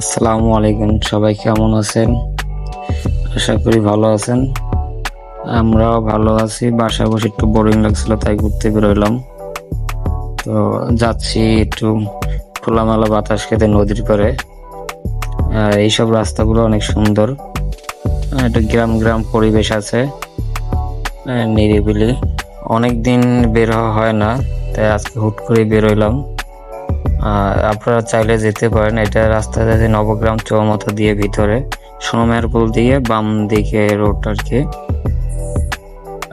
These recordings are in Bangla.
আসসালামু আলাইকুম, সবাই কেমন আছেন? আশা করি ভালো আছেন। আমরাও ভালো আছি, বাসায় বসে একটু বোরিং লাগছিল, তাই ঘুরতে বেরোলাম। তো যাচ্ছি একটু খোলামেলা বাতাস খেতে নদীর আর এইসব রাস্তাগুলো অনেক সুন্দর। একটু গ্রাম গ্রাম পরিবেশ আছে। নিরিবিলি। অনেক দিন বের হওয়া হয় না, তাই আজকে হুট করে বেরোইলাম আপনারা চাইলে যেতে পারেন। এটা রাস্তা যাচ্ছে নবগ্রাম চৌমাথা দিয়ে ভিতরে সোনমের পুল দিয়ে বাম দিকে রোড আর কি।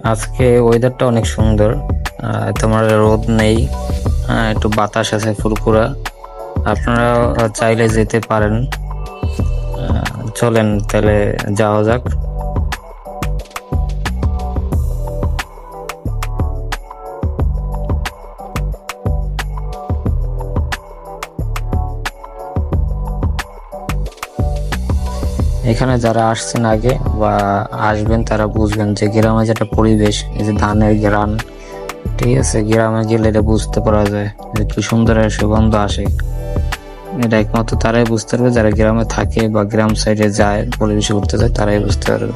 আজকে ওয়েদারটা অনেক সুন্দর। তোমার রোদ নেই। আহ, একটু বাতাস আছে ফুরফুরা। আপনারা চাইলে যেতে পারেন। চলেন তাহলে যাওয়া যাক। এখানে যারা আসছেন আগে বা আসবেন, তারা বুঝবেন যে গ্রামে যেটা পরিবেশ, এই যে ধানের গ্রান ঠিক আছে? গ্রামে গেলে এটা বুঝতে পারা যায় যে কি সুন্দর সুগন্ধ আসে। এটা একমাত্র তারাই বুঝতে পারবে। যারা গ্রামে থাকে বা গ্রাম সাইডে যায়, পরিবেশ ঘুরতে যায়, তারাই বুঝতে পারবে।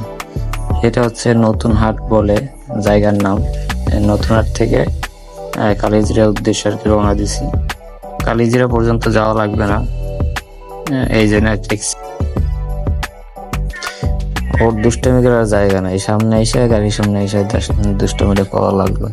এটা হচ্ছে নতুন হাট বলে জায়গার নাম। নতুন হাট থেকে কালিজিরা উদ্দেশ্যে আর কি রওনা দিছি। কালিজিরা পর্যন্ত যাওয়া লাগবে না। এই জন্য ট্যাক্সি ওর দুষ্টমি করার জায়গা নাই। সামনে এসে গাড়ির সামনে এসে দুষ্টমিটা করা লাগবে।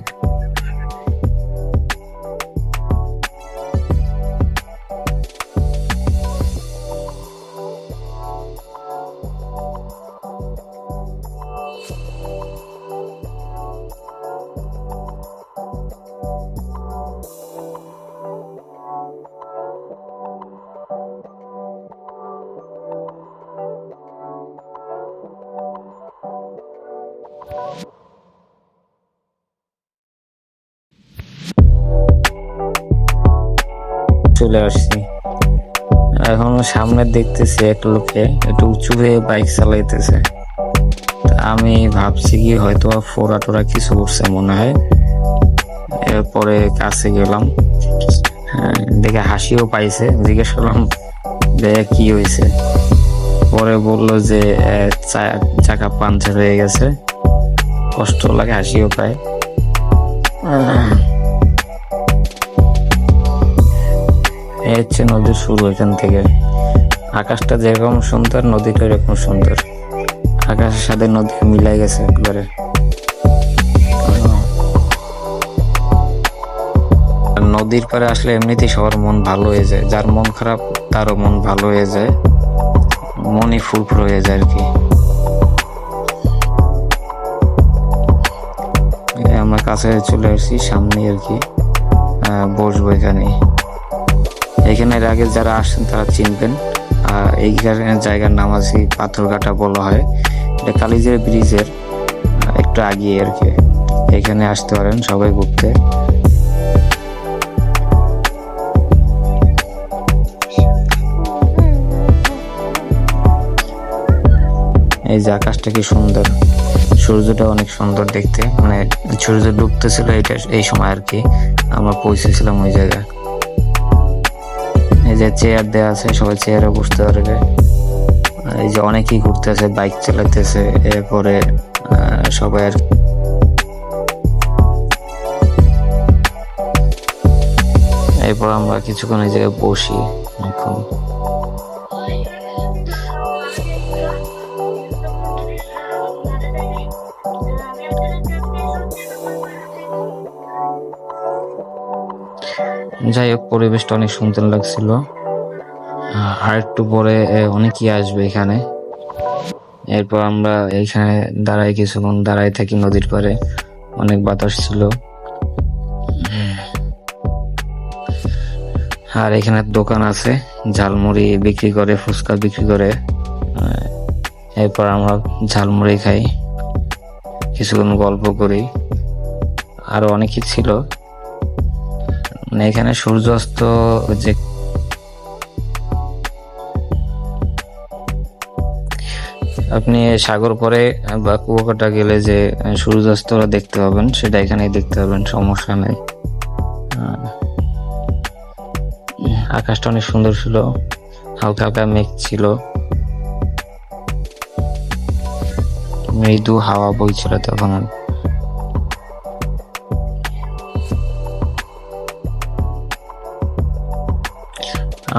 চলে আসছি। এখন সামনে দেখতেছি এক লোকে একটু উঁচু হয়ে বাইক চালাইতেছে। আমি ভাবছি কি হয়তো ফোরা টোরা কিছু করছে মনে হয়। এরপরে কাছে গেলাম। হ্যাঁ, দেখে হাসিও পাইছে। জিজ্ঞেস করলাম দেখে কি হয়েছে পরে বলল যে চাকা পাঞ্চার হয়ে গেছে। কষ্ট লাগে, হাসিও পায়। এই হচ্ছে নদীর শুরু এখান থেকে। আকাশটা যেরকম সুন্দর, নদীটা এরকম সুন্দর। আকাশের সাথে নদী মিলাই গেছে একবারে। নদীর পারে আসলে এমনিতেই সবার মন ভালো হয়ে যায়। যার মন খারাপ, তারও মন ভালো হয়ে যায়। মনই ফুরফুর হয়ে যায় আর কি। কাছে চলে এসেছি সামনে আর কি বসবো এখানে এখানে এর আগে যারা আসছেন তারা চিনবেন এইখানে জায়গার- নাম আছে পাথরঘাটা বলা হয়। এটা কালিজিরা ব্রিজের একটু আগিয়ে আর কি। এখানে আসতে পারেন সবাই ঘুরতে। এই যে আকাশটা কি সুন্দর। সূর্যটা অনেক সুন্দর দেখতে। মানে সূর্য ডুবতেছিল এটা এই সময় আর কি। আমরা পৌঁছেছিলাম ওই জায়গায়। এই যে চেয়ার দেওয়া আছে, সবাই চেয়ারে বসতে পারবে। এই যে অনেকেই ঘুরতেছে বাইক চালাতেছে, এরপরে সবাই আর এরপর আমরা কিছুক্ষণ এই জায়গায় বসি। এখন যাই হোক, পরিবেশটা অনেক সুন্দর লাগছিল। আর একটু পরে অনেকেই আসবে এখানে। এরপর আমরা এইখানে দাঁড়াই কিছুক্ষণ, দাঁড়াই থাকি নদীর পাড়ে। অনেক বাতাস ছিল। আর এখানে দোকান আছে, ঝালমুড়ি বিক্রি করে, ফুচকা বিক্রি করে। এরপর আমরা ঝালমুড়ি খাই। কিছুক্ষণ গল্প করি। আরও অনেকই ছিল। মানে এখানে সূর্যাস্ত যে আপনি সাগর পরে বা কুয়াকাটা গেলে যে সূর্যাস্তটা দেখতে পাবেন, সেটা এখানেই দেখতে পাবেন, সমস্যা নেই। আকাশটা অনেক সুন্দর ছিল, হালকা হালকা মেঘ ছিল। মৃদু হাওয়া বইছিল তখন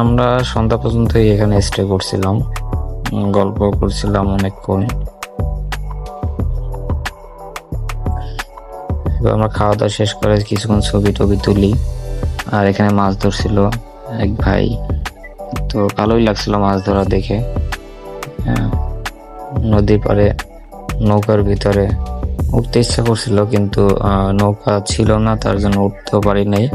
আমরা সন্ধ্যা পর্যন্তই এখানে স্টে করছিলাম। গল্প করছিলাম অনেকক্ষণ। আমরা খাওয়া দাওয়া শেষ করে কিছুক্ষণ ছবি টবি তুলি। আর এখানে মাছ ধরছিল এক ভাই। তো ভালোই লাগছিল মাছ ধরা দেখে। হ্যাঁ, নদীর পাড়ে নৌকার ভিতরে। উঠতে ইচ্ছা করছিল কিন্তু নৌকা ছিল না তার জন্য উঠতেও পারি নাই।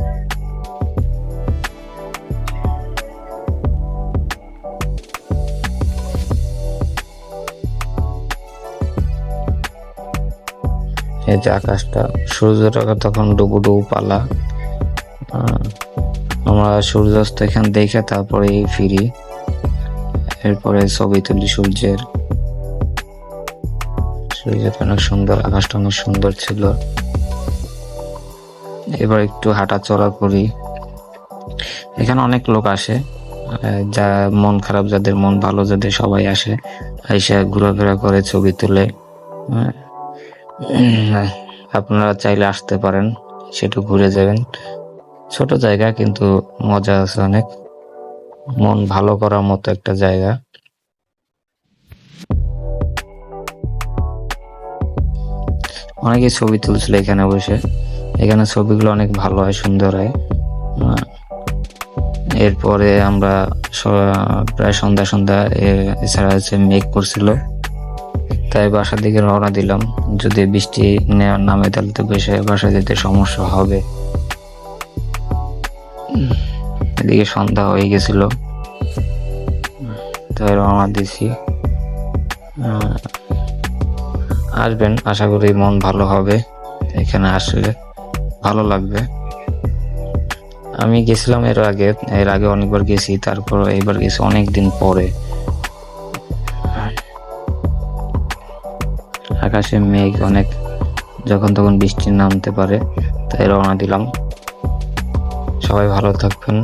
এই যে আকাশটা সূর্যটা তখন ডুবু ডুবু পালা আমরা সূর্যাস্ত এখান দেখে তারপরে ফিরি। এরপরে ছবি তুলি সূর্যের। সূর্যটা অনেক সুন্দর, আকাশটা অনেক সুন্দর ছিল। এবার একটু হাঁটা চলা করি। এখানে অনেক লোক আসে। যা মন খারাপ, যাদের মন ভালো, যাদের সবাই আসে, এসে ঘোরাফেরা করে, ছবি তুলে। আপনারা চাইলে আসতে পারেন, সেটু ঘুরে যাবেন। ছোট জায়গা, কিন্তু মজা আছে অনেক। মন ভালো করার মতো একটা জায়গা। অনেকে ছবি তুলছিল এখানে বসে। এখানে ছবিগুলো অনেক ভালো হয়, সুন্দর হয়। এরপরে আমরা প্রায় সন্ধ্যা সন্ধ্যা এছাড়া হচ্ছে মেঘ করছিল। তাই বাসার দিকে রওনা দিলাম। যদি বৃষ্টি নামে, তাহলে তো বেশি, বাসায় যেতে সমস্যা হবে। এদিকে সন্ধ্যা হয়ে গেছিল। তাই রওনা দিছি। আসবেন, আশা করি মন ভালো হবে। এখানে আসলে ভালো লাগবে। আমি গেছিলাম এর আগে এর আগে অনেকবার গেছি, তারপর এইবার গেছি অনেক দিন পরে। আকাশে মেঘ অনেক যখন তখন বৃষ্টি নামতে পারে তাই রওনা দিলাম। সবাই ভালো থাকবেন।